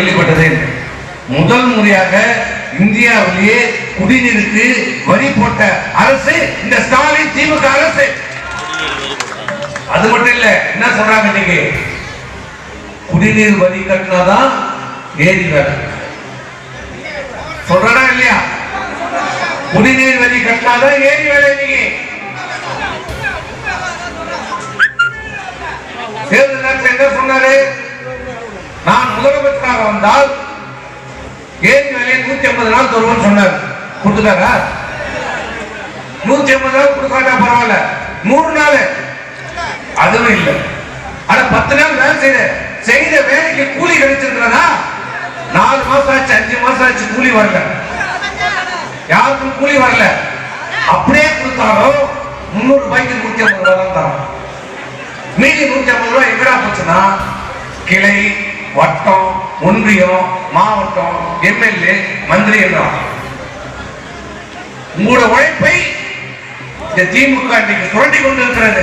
கேள்விப்பட்டதேன் முதல் முறையாக இந்தியாவிலேயே குடிநீருக்கு வரி போட்ட அரசு இந்த ஸ்டாலின் திமுக அரசு. அது மட்டும் இல்ல என்ன சொல்றாங்க இன்னைக்கு? குடிநீர் வரி கட்டினாதான் ஏரி வேலை. சொல்றா இல்லையா? குடிநீர் வரி கட்டினாதான் ஏரி வேலை இன்னைக்கு. தேர்தல் நேரத்தில் என்ன சொன்னாரு? வந்தால் ஏரி வேலையை நூத்தி ஐம்பது நாள் தருவோம்னு சொன்னார். கொடுத்துட்டாரா? நூத்தி ஐம்பது நாள் கொடுக்காட்டா பரவாயில்ல. நூறு நாள். அதுவும் இல்லை. ஆனா பத்து நாள் வேலை செய்த செய்த வேலைக்கு கூலி கிடைச்சிருக்கிறதா? நாலு மாசம் ஆச்சு அஞ்சு மாசம் ஆச்சு கூலி வரல. யாருக்கும் கூலி வரல. அப்படியே கொடுத்தாலும் முன்னூறு ரூபாய்க்கு நூத்தி ஐம்பது ரூபாய் தான் தரோம் மீதி நூத்தி ஐம்பது ரூபாய் எங்கடா போச்சுன்னா கிளை வட்டம் ஒன்றியம் மாவட்டம் எம்எல்ஏ மந்திரி என்றார். உங்களோட உழைப்பை இந்த திமுக இன்னைக்கு சுரண்டி கொண்டிருக்கிறது.